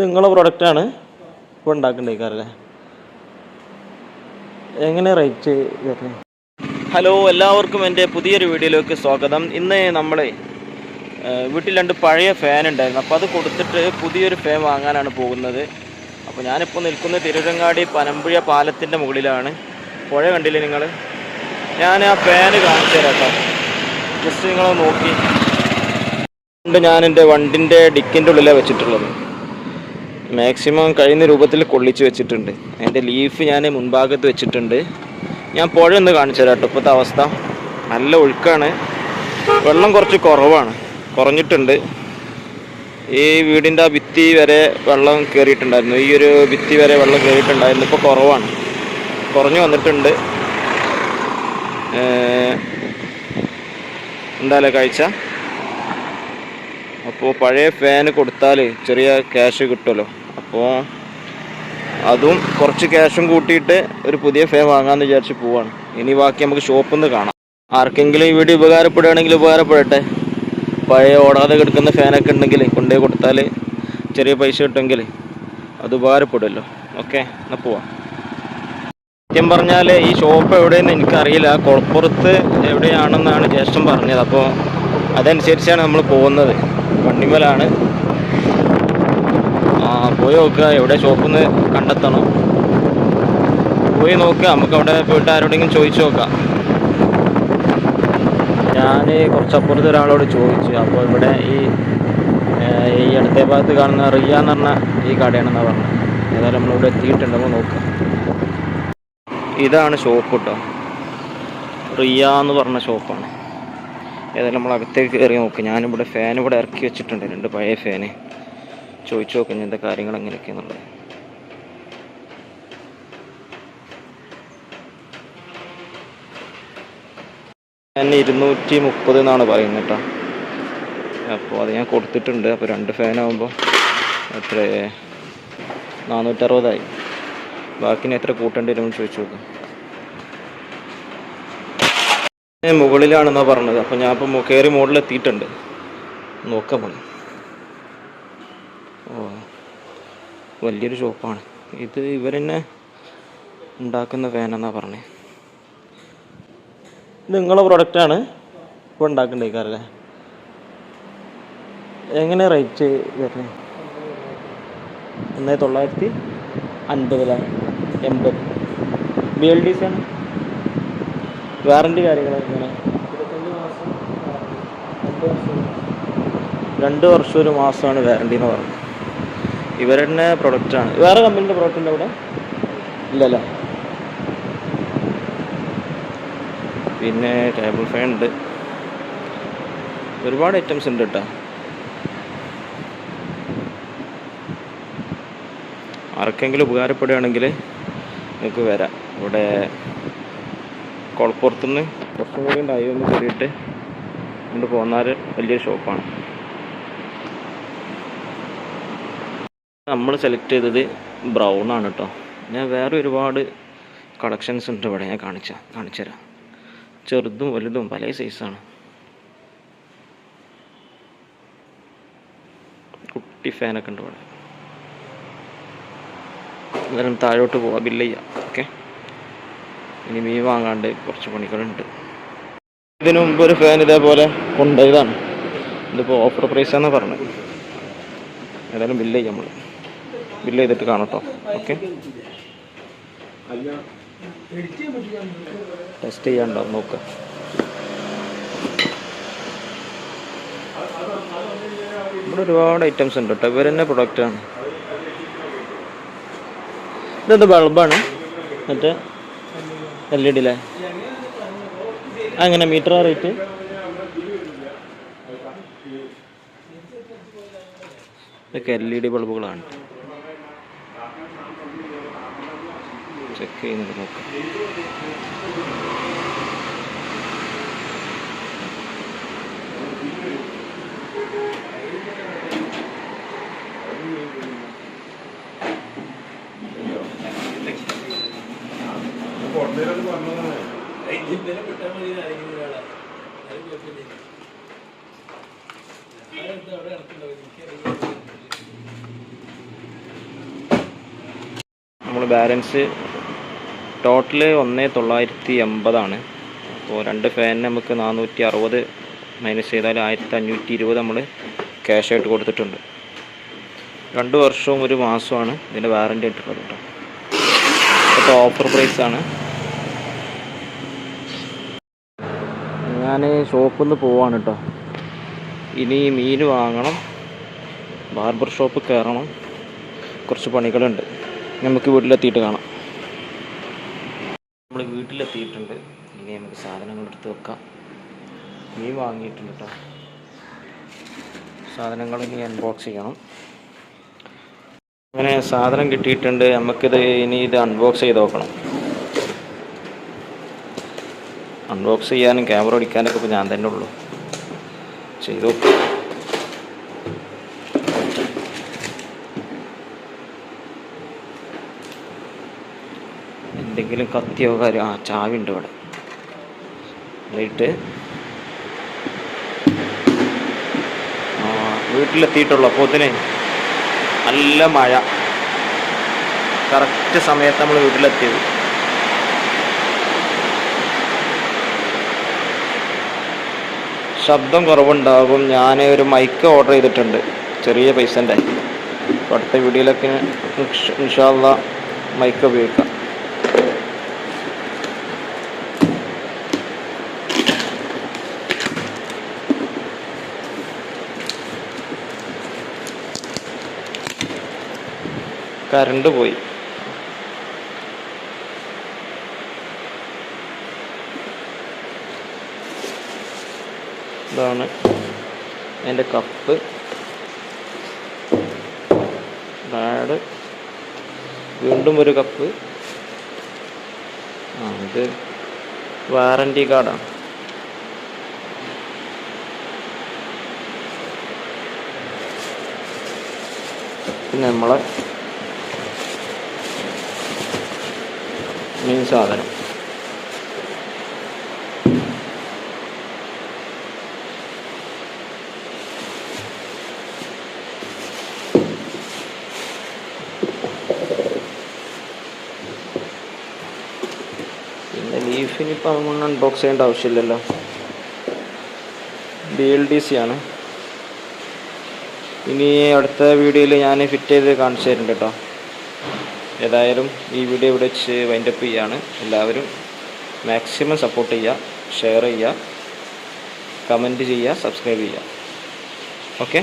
നിങ്ങളെ പ്രൊഡക്റ്റാണ് ഇപ്പോൾ ഉണ്ടാക്കണ്ടേക്കാറല്ലേ എങ്ങനെ റേറ്റ് വരുന്നത് ഹലോ എല്ലാവർക്കും എന്റെ പുതിയൊരു വീഡിയോയിലേക്ക് സ്വാഗതം. ഇന്ന് നമ്മൾ വീട്ടിൽ രണ്ട് പഴയ ഫാൻ ഉണ്ടായിരുന്നു. അപ്പോൾ അത് കൊടുത്തിട്ട് പുതിയൊരു ഫാൻ വാങ്ങാനാണ് പോകുന്നത്. അപ്പോൾ ഞാനിപ്പോൾ നിൽക്കുന്ന തിരുവരങ്ങാടി പനമ്പുഴ പാലത്തിന്റെ മുകളിലാണ്. പുഴ കണ്ടില്ലേ നിങ്ങൾ ഞാൻ ആ ഫാന് കാണിച്ചു തരാം കേട്ടോ. ജസ്റ്റ് നിങ്ങൾ നോക്കി. ഞാൻ എന്റെ വണ്ടിന്റെ ഡിക്കിന്റെ ഉള്ളിലാണ് വെച്ചിട്ടുള്ളത്. മാക്സിമം കഴിയുന്ന രൂപത്തിൽ കൊള്ളിച്ച് വെച്ചിട്ടുണ്ട്. അതിന്റെ ലീഫ് ഞാൻ മുൻഭാഗത്ത് വെച്ചിട്ടുണ്ട്. ഞാൻ പുഴ ഒന്ന് കാണിച്ചു തരാം കേട്ടോ. ഇപ്പോഴത്തെ അവസ്ഥ നല്ല ഒഴുക്കാണ്. വെള്ളം കുറച്ച് കുറവാണ്. കുറഞ്ഞിട്ടുണ്ട്. ഈ വീടിന്റെ ആ ഭിത്തി വരെ വെള്ളം കയറിയിട്ടുണ്ടായിരുന്നു ഈ ഒരു ഭിത്തി വരെ വെള്ളം കയറിയിട്ടുണ്ടായിരുന്നു ഇപ്പോൾ കുറവാണ്. കുറഞ്ഞു വന്നിട്ടുണ്ട്. എന്തായാലും കാഴ്ച. അപ്പോൾ പഴയ ഫാന് കൊടുത്താൽ ചെറിയ ക്യാഷ് കിട്ടുമല്ലോ. അപ്പോൾ അതും കുറച്ച് ക്യാഷും കൂട്ടിയിട്ട് ഒരു പുതിയ ഫേ വാങ്ങാമെന്ന് വിചാരിച്ച് പോവാണ്. ഇനി ബാക്കി നമുക്ക് ഷോപ്പിൽ നിന്ന് കാണാം. ആർക്കെങ്കിലും ഈ വീഡിയോ ഉപകാരപ്പെടുകയാണെങ്കിൽ ഉപകാരപ്പെടട്ടെ. പഴയ ഓടാതെ കിടക്കുന്ന ഫാനൊക്കെ ഉണ്ടെങ്കിൽ കൊണ്ടുപോയി കൊടുത്താൽ ചെറിയ പൈസ കിട്ടുമെങ്കിൽ അത് ഉപകാരപ്പെടുമല്ലോ. ഓക്കെ എന്നാൽ പോവാം. സത്യം പറഞ്ഞാൽ ഈ ഷോപ്പ് എവിടെയെന്ന് എനിക്കറിയില്ല. കുളപ്പുറത്ത് എവിടെയാണെന്നാണ് ജ്യേഷ്ഠൻ പറഞ്ഞത്. അപ്പോൾ അതനുസരിച്ചാണ് നമ്മൾ പോകുന്നത്. വണ്ടിമേലാണ്. പോയി നോക്കുക എവിടെ ഷോപ്പെന്ന് കണ്ടെത്തണം. പോയി നോക്കുക നമുക്ക് അവിടെ പോയിട്ട് ആരോടെങ്കിലും ചോദിച്ചു നോക്കാം. ഞാൻ കുറച്ചപ്പുറത്ത് ഒരാളോട് ചോദിച്ചു അപ്പോൾ ഇവിടെ ഈ ഈ അടുത്ത ഭാഗത്ത് കാണുന്ന റിയ എന്ന് പറഞ്ഞ ഈ കടയാണെന്നാണ് പറഞ്ഞത്. ഏതായാലും നമ്മളിവിടെ എത്തിയിട്ടുണ്ടെന്ന് നോക്കാം. ഇതാണ് ഷോപ്പ് കേട്ടോ റിയ എന്ന് പറഞ്ഞ ഷോപ്പാണ് ഏതായാലും നമ്മൾ അകത്തേക്ക് കയറി നോക്കുക ഞാനിവിടെ ഫാൻ ഇവിടെ ഇറക്കി വെച്ചിട്ടുണ്ട് രണ്ട് പഴയ ഫാന് ചോദിച്ചു നോക്കാം ഇങ്ങനത്തെ കാര്യങ്ങൾ എങ്ങനെയൊക്കെയാണെന്നുള്ളത് ഫാൻ ഇരുന്നൂറ്റി മുപ്പത് എന്നാണ് പറയുന്നത് കേട്ടോ. അപ്പോൾ അത് ഞാൻ കൊടുത്തിട്ടുണ്ട്. അപ്പോൾ രണ്ട് ഫാനാകുമ്പോൾ എത്ര നാനൂറ്ററുപതായി. ബാക്കിന് എത്ര കൂട്ടേണ്ടി വരുമെന്ന് ചോദിച്ചു നോക്കാം. ഞാൻ മുകളിലാണെന്നാണ് പറഞ്ഞത്. അപ്പോൾ ഞാൻ ഇപ്പോൾ കയറി മുകളിലെത്തിയിട്ടുണ്ട്. നോക്കാം നമ്മൾ ഓ വലിയൊരു ഷോപ്പാണ് ഇത് ഇവർ ഇവരെന്നെ ഉണ്ടാക്കുന്ന ഫാനെന്നാണ് പറഞ്ഞത് ഇത് നിങ്ങളെ പ്രൊഡക്റ്റാണ് ഇപ്പോൾ ഉണ്ടാക്കണ്ടേക്കാറല്ലേ എങ്ങനെ റേറ്റ് വരുന്നത് ഒന്നേ തൊള്ളായിരത്തി അൻപതിലാണ് എൺപത്. ബി എൽ ഡി സി ആണ്. വാറണ്ടി കാര്യങ്ങൾ എങ്ങനെ? രണ്ട് വർഷം ഒരു മാസമാണ് വാറണ്ടി എന്ന് പറഞ്ഞത്. ഇവരുടെ പ്രൊഡക്റ്റാണ് വേറെ കമ്പനിയുടെ പ്രൊഡക്റ്റ് ഉണ്ട് അവിടെ? ഇല്ലല്ല. പിന്നെ ടേബിൾ ഫാൻ ഉണ്ട്. ഒരുപാട് ഐറ്റംസ് ഉണ്ട് കേട്ടോ. ആർക്കെങ്കിലും ഉപകാരപ്പെടുകയാണെങ്കിൽ നിങ്ങൾക്ക് വരാം. ഇവിടെ കുളപ്പുറത്തുനിന്ന് കുറച്ചും കൂടി ഉണ്ടായി ഒന്ന് കയറിയിട്ട്. കൊണ്ട് പോന്നാൽ വലിയൊരു ഷോപ്പാണ് നമ്മൾ സെലക്ട് ചെയ്തത് ബ്രൗൺ ആണ് കേട്ടോ ഞാൻ വേറെ ഒരുപാട് കളക്ഷൻസ് ഉണ്ട് ഇവിടെ ഞാൻ കാണിച്ച കാണിച്ചുതരാം. ചെറുതും വലുതും പല സൈസാണ് കുട്ടി ഫാനൊക്കെ ഉണ്ട് ഇവിടെ. എന്തായാലും താഴോട്ട് പോവാം ബില്ല് ചെയ്യാം. ഓക്കെ ഇനി മീൻ വാങ്ങാണ്ട് കുറച്ച് പണികളുണ്ട്. ഇതിനു മുമ്പ് ഒരു ഫാൻ ഇതേപോലെ കൊണ്ടുപോയതാണ്. ഇതിപ്പോൾ ഓഫർ പ്രൈസാണെന്ന് പറഞ്ഞത്. ഏതായാലും ബില്ല് ചെയ്യാം നമ്മൾ ബില്ല് ചെയ്തിട്ട് കാണട്ടോ ഓക്കെ ടെസ്റ്റ് ചെയ്യാണ്ടാവും നോക്ക്. ഇവിടെ ഒരുപാട് ഐറ്റംസ് ഉണ്ട് കേട്ടോ ഇവർ തന്നെ പ്രൊഡക്റ്റാണ് ഇതെന്ത് ബൾബാണ് മറ്റേ എൽ ഇ ഡിയിലെ അങ്ങനെ മീറ്റർ റേറ്റ് ഇതൊക്കെ എൽ ഇ ഡി ബൾബുകളാണ് ചെക്ക് ചെയ്യുന്നത് നോക്കാം നമ്മൾ ബാലൻസ് ടോട്ടൽ ഒന്ന് തൊള്ളായിരത്തി എൺപതാണ്. അപ്പോൾ രണ്ട് ഫാനിന് നമുക്ക് നാനൂറ്റി അറുപത് മൈനസ് ചെയ്താൽ ആയിരത്തി അഞ്ഞൂറ്റി ഇരുപത് നമ്മൾ ക്യാഷ് ആയിട്ട് കൊടുത്തിട്ടുണ്ട്. രണ്ട് വർഷവും ഒരു മാസമാണ് ഇതിന്റെ വാറന്റി ആയിട്ടുള്ളത് കേട്ടോ. ഇപ്പോൾ ഓഫർ ആണ്. ഞാൻ ഷോപ്പിൽ നിന്ന് പോവാണ് കേട്ടോ. ഇനി മീൻ വാങ്ങണം ബാർബർ ഷോപ്പ് കയറണം കുറച്ച് പണികളുണ്ട്. നമുക്ക് വീട്ടിലെത്തിയിട്ട് കാണാം. നമ്മൾ വീട്ടിലെത്തിയിട്ടുണ്ട്. ഇനി നമുക്ക് സാധനങ്ങൾ എടുത്ത് വെക്കാം. മീൻ വാങ്ങിയിട്ടുണ്ട് കേട്ടോ. സാധനങ്ങൾ ഇനി അൺബോക്സ് ചെയ്യണം. അങ്ങനെ സാധനം കിട്ടിയിട്ടുണ്ട്. നമുക്കിത് ഇനി ഇത് അൺബോക്സ് ചെയ്ത് നോക്കണം. അൺബോക്സ് ചെയ്യാനും ക്യാമറ ഓടിക്കാനൊക്കെ ഇപ്പോൾ ഞാൻ തന്നെ ഉള്ളൂ. ചെയ്തു എന്തെങ്കിലും കത്തിയോ കാര്യം ആ ചാവി ഉണ്ട് ഇവിടെ ലൈറ്റ് വീട്ടിലെത്തിയിട്ടുള്ളൂ. അപ്പോത്തിന് നല്ല മഴ. കറക്റ്റ് സമയത്ത് നമ്മൾ വീട്ടിലെത്തിയത്. ശബ്ദം കുറവുണ്ടാകും. ഞാൻ ഒരു മൈക്ക് ഓർഡർ ചെയ്തിട്ടുണ്ട്. ചെറിയ പൈസന്റെ അടുത്ത വീഡിയോയിലൊക്കെ ഇൻഷാല്ല മൈക്ക് ഉപയോഗിക്കാം. കറണ്ട് പോയി. ഇതാണ് എന്റെ കപ്പ് ബാഡ് വീണ്ടും ഒരു കപ്പ് ആ ഇത് വാറന്റി കാർഡാണ് പിന്നെ നമ്മളെ മെയിൻ സാധനം പിന്നെ ലീഫിന് ഇപ്പം നമ്മൾ അൺബോക്സ് ചെയ്യേണ്ട ആവശ്യമില്ലല്ലോ. ബി എൽ ഡി സി ആണ്. ഇനി അടുത്ത വീഡിയോയിൽ ഞാൻ ഫിറ്റ് ചെയ്ത് കാണിച്ചു തരുന്നുണ്ട് കേട്ടോ. ഏതായാലും ഈ വീഡിയോ ഇവിടെ വെച്ച് വൈൻഡപ്പ് ചെയ്യുകയാണ് എല്ലാവരും മാക്സിമം സപ്പോർട്ട് ചെയ്യുക ഷെയർ ചെയ്യുക കമന്റ് ചെയ്യുക സബ്സ്ക്രൈബ് ചെയ്യുക. ഓക്കെ